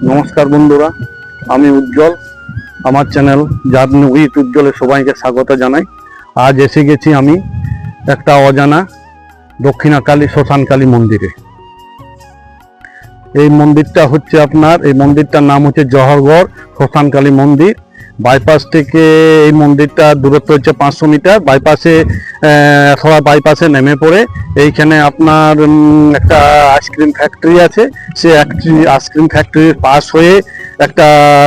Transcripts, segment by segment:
নমস্কার বন্ধুরা, আমি উজ্জ্বল। আমার চ্যানেল যার উইথ উজ্জ্বলে সবাইকে স্বাগত জানাই। আজ এসে গেছি আমি একটা অজানা দক্ষিণাকালী শ্মশানকালী মন্দিরে। এই মন্দিরটা হচ্ছে আপনার, এই মন্দিরটার নাম হচ্ছে জহরগড় শ্মশানকালী মন্দির। বাইপাস থেকে এই মন্দিরটা দূরত্ব হচ্ছে পাঁচশো মিটার। বাইপাসে সবাই বাইপাসে নেমে পড়ে। এইখানে আপনার একটা আইসক্রিম ফ্যাক্টরি আছে। সে আইসক্রিম ফ্যাক্টরির পাশ হয়ে একটা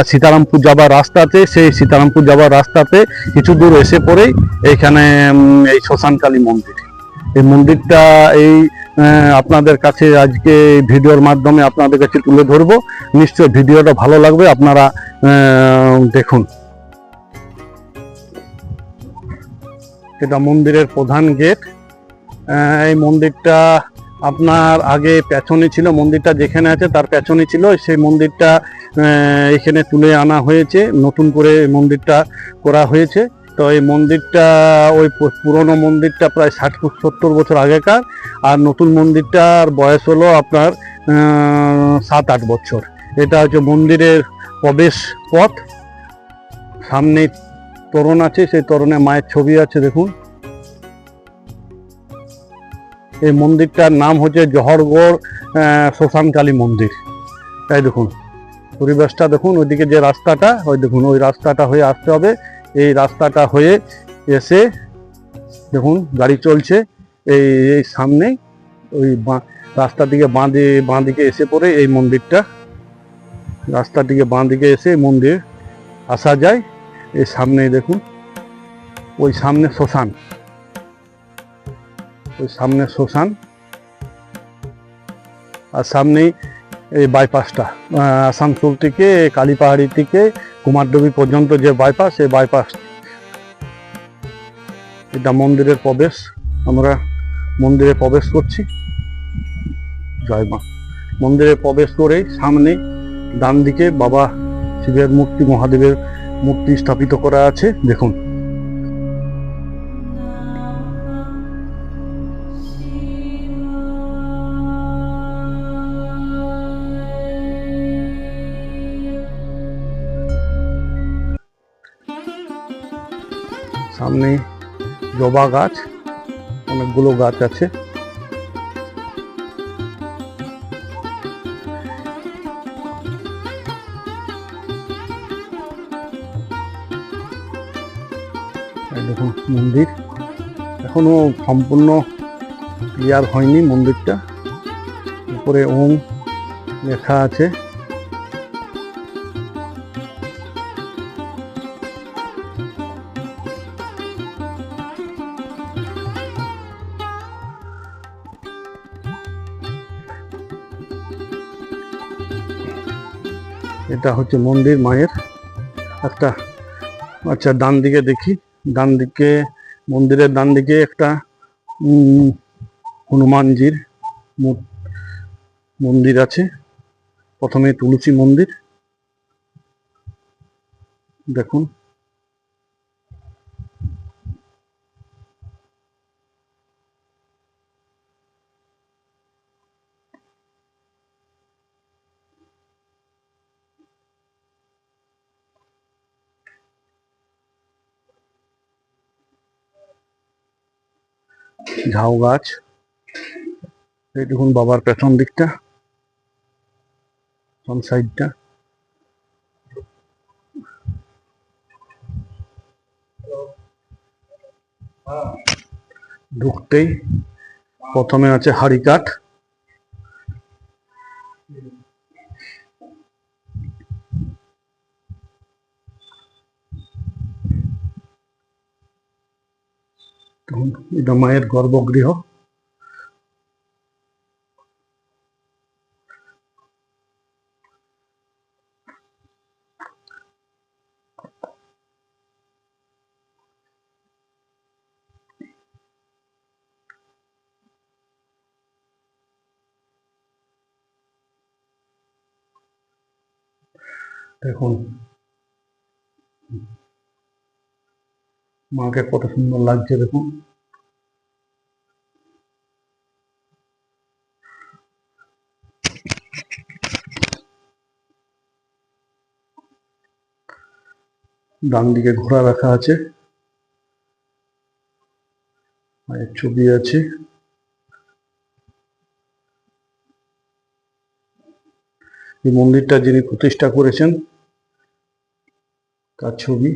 সীতারামপুর যাবার রাস্তাতে সেই সীতারামপুর যাবার রাস্তাতে কিছু দূর এসে পড়েই এইখানে এই শ্মশানকালী মন্দির। এই মন্দিরটা এই আপনাদের কাছে আজকে ভিডিওর মাধ্যমে আপনাদের কাছে তুলে ধরবো। নিশ্চয় ভিডিওটা ভালো লাগবে। আপনারা দেখুন। এটা মন্দিরের প্রধান গেট। এই মন্দিরটা আপনার আগে পেছনে ছিল, মন্দিরটা যেখানে আছে তার পেছনে ছিল। সেই মন্দিরটা এখানে তুলে আনা হয়েছে, নতুন করে মন্দিরটা করা হয়েছে। তো এই মন্দিরটা, ওই পুরনো মন্দিরটা প্রায় ষাট সত্তর বছর আগেকার। আর নতুন মন্দিরটার বয়স হলো আপনার সাত আট বছর। এটা হচ্ছে মন্দিরের প্রবেশ পথ। সামনে তোরণ আছে, সেই তোরণে মায়ের ছবি আছে, দেখুন। এই মন্দিরটার নাম হচ্ছে জহরগড় শ্মশানকালী মন্দির। তাই দেখুন, পরিবেশটা দেখুন, ওইদিকে যে রাস্তাটা, ওই দেখুন, ওই রাস্তাটা হয়ে আসতে হবে। এই রাস্তাটা হয়ে এসে, দেখুন, গাড়ি চলছে। এই এই সামনে ওই রাস্তার দিকে বাঁ দিয়ে, বাঁ দিকে এসে পড়ে এই মন্দিরটা। রাস্তার দিকে বাঁ দিকে এসে মন্দির আসা যায়। এই সামনেই দেখুন, ওই সামনে শ্মশান। ওই সামনে শ্মশান, আর সামনেই এই বাইপাসটা। আসানসোল থেকে কালীপাহাড়ি থেকে কুমারডুবি পর্যন্ত যে বাইপাস, এই বাইপাস। এটা মন্দিরের প্রবেশ। আমরা মন্দিরে প্রবেশ করছি। জয় মা। মন্দিরে প্রবেশ করেই সামনে ডান দিকে বাবা শিবের মূর্তি, মহাদেবের মূর্তি স্থাপিত করা আছে দেখুন। সামনে জবা গাছ অনেকগুলো গাছ আছে। মন্দির। এখনও সম্পূর্ণ ক্লিয়ার হয়নি মন্দিরটা। উপরে ওম লেখা আছে। এটা হচ্ছে মন্দির মায়ের। একটা আচ্ছা ডান দিকে দেখি। ডান দিকে মন্দিরের ডান দিকে একটা হনুমানজির মন্দির আছে। প্রথমে তুলসী মন্দির। দেখুন। ঝাউ গাছ। এই দেখুন বাবার পেছন দিকটা ফ্রন্ট সাইডটা ঢুকতেই প্রথমে আছে হাড়ি কাঠ। দেখুন, এটা মায়ের গর্ভগৃহ। দেখুন মাকে কত সুন্দর লাগছে দেখুন। ডান দিকে ঘোড়া রাখা আছে। মায়ের ছবি আছে। এই মন্দিরটা যিনি প্রতিষ্ঠা করেছেন, তার ছবি।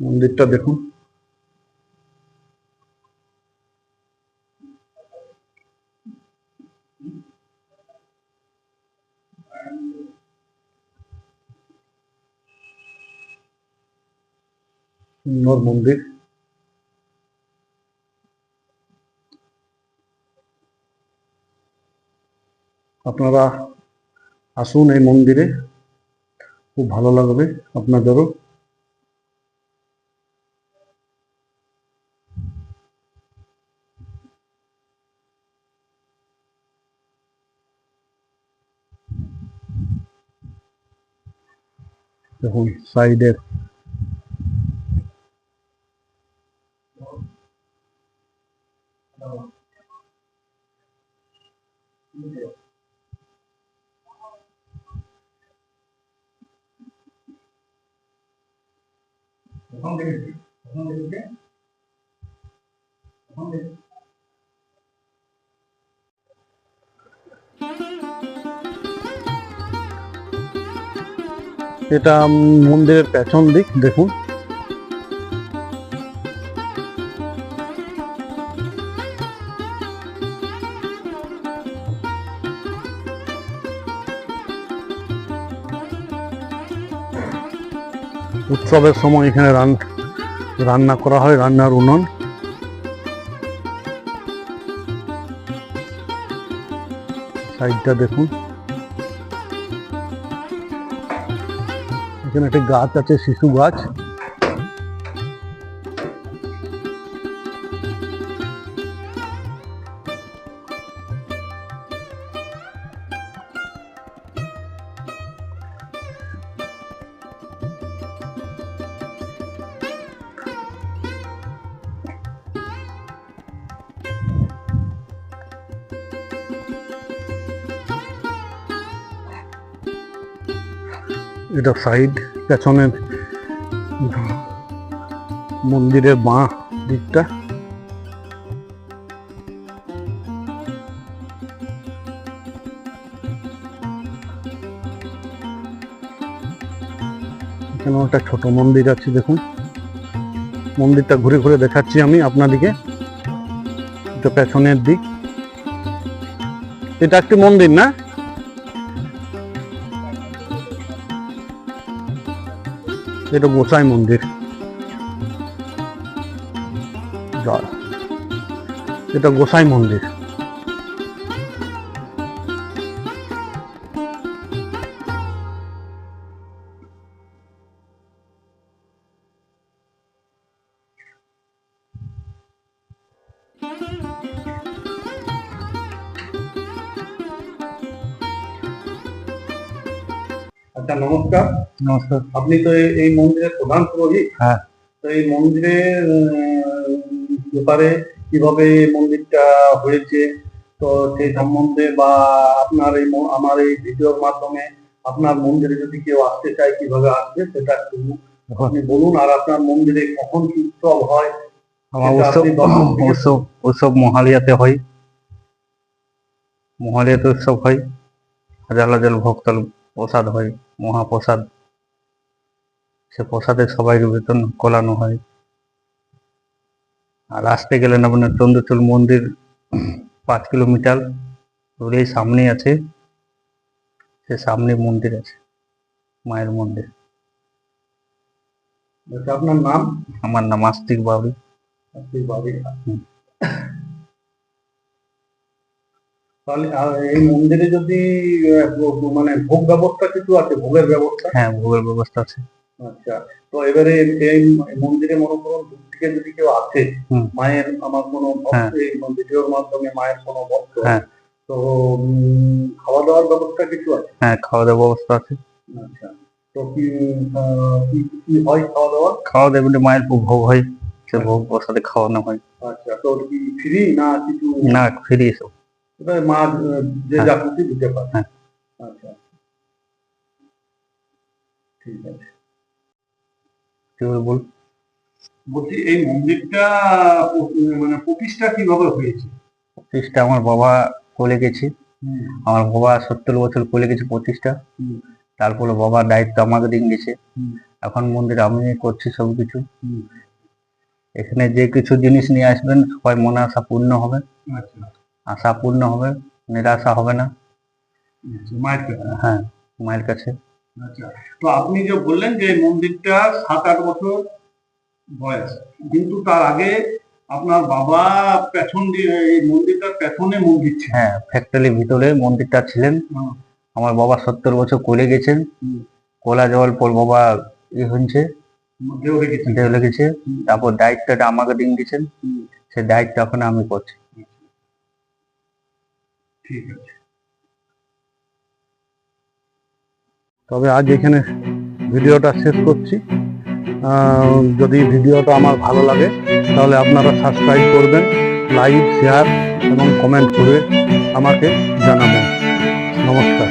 মন্দিরটা দেখুন। সুন্দর মন্দির। আপনারা আসুন এই মন্দিরে। খুব ভালো লাগবে আপনাদেরও। দেখুন সাইডের এটা মন্দিরের পেছন দিক, দেখুন। উৎসবের সময় এখানে রান, রান্না করা হয়, রান্নার উনুন। সাইডটা দেখুন। এখানে একটা গাছ আছে শিশু গাছ। এটা সাইড পেছনের মন্দিরের বাঁ দিকটা। এখানেও একটা ছোট মন্দির আছে, দেখুন। মন্দিরটা ঘুরে ঘুরে দেখাচ্ছি আমি আপনাদিকে এটা পেছনের দিক। এটা একটি মন্দির না? এটা গোসাই মন্দির। এটা গোসাই মন্দির আচ্ছা নমস্কার। নমস্কার। আপনি তো এই- মন্দিরের প্রধান পুরোহিত। হ্যাঁ। তো এই মন্দিরের ব্যাপারে কীভাবে মন্দিরটা হয়েছে? তো সেই সম্বন্ধে বা আপনার এই আমার এই ভিডিওর মাধ্যমে আপনার মন্দিরে যদি কেউ আসতে চায় কীভাবে আসবে সেটা একটু আপনি বলুন। আর আপনার মন্দিরে কখন কি উৎসব হয় আমার উৎসব উৎসব উৎসব মহালিয়াতে হয়। মহালিয়াতে উৎসব হয়। হাজার হাজার ভক্তর প্রসাদ হয় মহাপ্রসাদ। সে প্রসাদে সবাইকে বেতন কলানো হয়। আর আসতে গেলেন আপনার চন্দ্রচূড় মন্দির পাঁচ কিলোমিটার দূরেই সামনেই আছে। সে সামনে মন্দির আছে মায়ের মন্দির। আচ্ছা, আপনার নাম? আমার নাম আস্তিক বাবরি। আপনি বাড়ি তাহলে এই মন্দিরে যদি মানে ভোগ ব্যবস্থা কিছু আছে? ভোগের ব্যবস্থা? হ্যাঁ ভোগের ব্যবস্থা আছে। আচ্ছা তো এবারে এই মন্দিরে মনে করুন দূর থেকে যদি কেউ আসে। মায়ের আমার কোনো হ্যাঁ। এই ভিডিওর মাধ্যমে মায়ের কোনো ভক্ত হ্যাঁ। তো খাওয়া দাওয়ার ব্যবস্থা কিছু আছে? হ্যাঁ খাওয়া দাওয়ার ব্যবস্থা আছে। আচ্ছা তো কি কি হয় খাওয়া দাওয়া খাওয়া দাওয়া এমনি মায়ের খুব ভোগ হয় সে ভোগ প্রসাদে খাওয়ানো হয়। আচ্ছা তো কি ফ্রি না কিছু? না ফিরি ওটা মা যে যা খুশি দিতে পারে। হ্যাঁ। আচ্ছা। ঠিক আছে। বল বলছি এই মন্দিরটা মানে প্রতিষ্ঠা কীভাবে হয়েছে? প্রতিষ্ঠা আমার বাবা কোলে গেছে। আমার বাবা সত্তর বছর কোলে গেছে প্রতিষ্ঠা। তারপরে বাবার দায়িত্ব আমাকে দিন গেছে। এখন মন্দির আমি করছি সব কিছু এখানে যে কিছু জিনিস নিয়ে আসবেন সবাই মনে আশা পূর্ণ হবে। আচ্ছা। আশা পূর্ণ হবে নিরাশা হবে না। আচ্ছা, মায়ের কাছে? হ্যাঁ মায়ের কাছে। আচ্ছা তো আপনি যে বললেন যে মন্দিরটা সাত আট বছর বয়স কিন্তু তার আগে আপনার বাবা পেছন দিয়ে এই মন্দিরটার পেছনে মন্দির ছিল। হ্যাঁ ফ্যাক্টরির ভিতরে মন্দিরটা ছিলেন। আমার বাবা সত্তর বছর কোলে গেছেন। কোলা যাওয়ার পর বাবা ই হয়েছে। দেহ লেগেছে তারপর দায়িত্বটা আমাকে দিন দিয়েছেন। হুম। সে দায়িত্ব এখন আমি করছি। ঠিক আছে। তবে আজ এখানে ভিডিওটা শেষ করছি। যদি ভিডিওটা আমার ভালো লাগে, তাহলে আপনারা সাবস্ক্রাইব করবেন লাইক শেয়ার এবং কমেন্ট করে আমাকে জানাবেন। নমস্কার।